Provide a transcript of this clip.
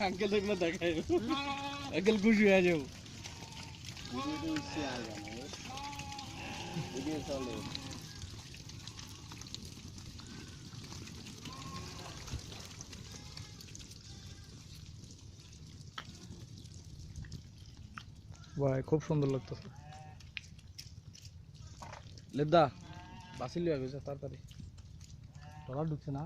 Uncle দেখলে দেখাই uncle খুশি হয়ে যাব চলে ভাই খুব সুন্দর লাগতেছে। লেদা বাসিল হয়ে গেছে তাড়াতাড়ি। ঢুকছে না?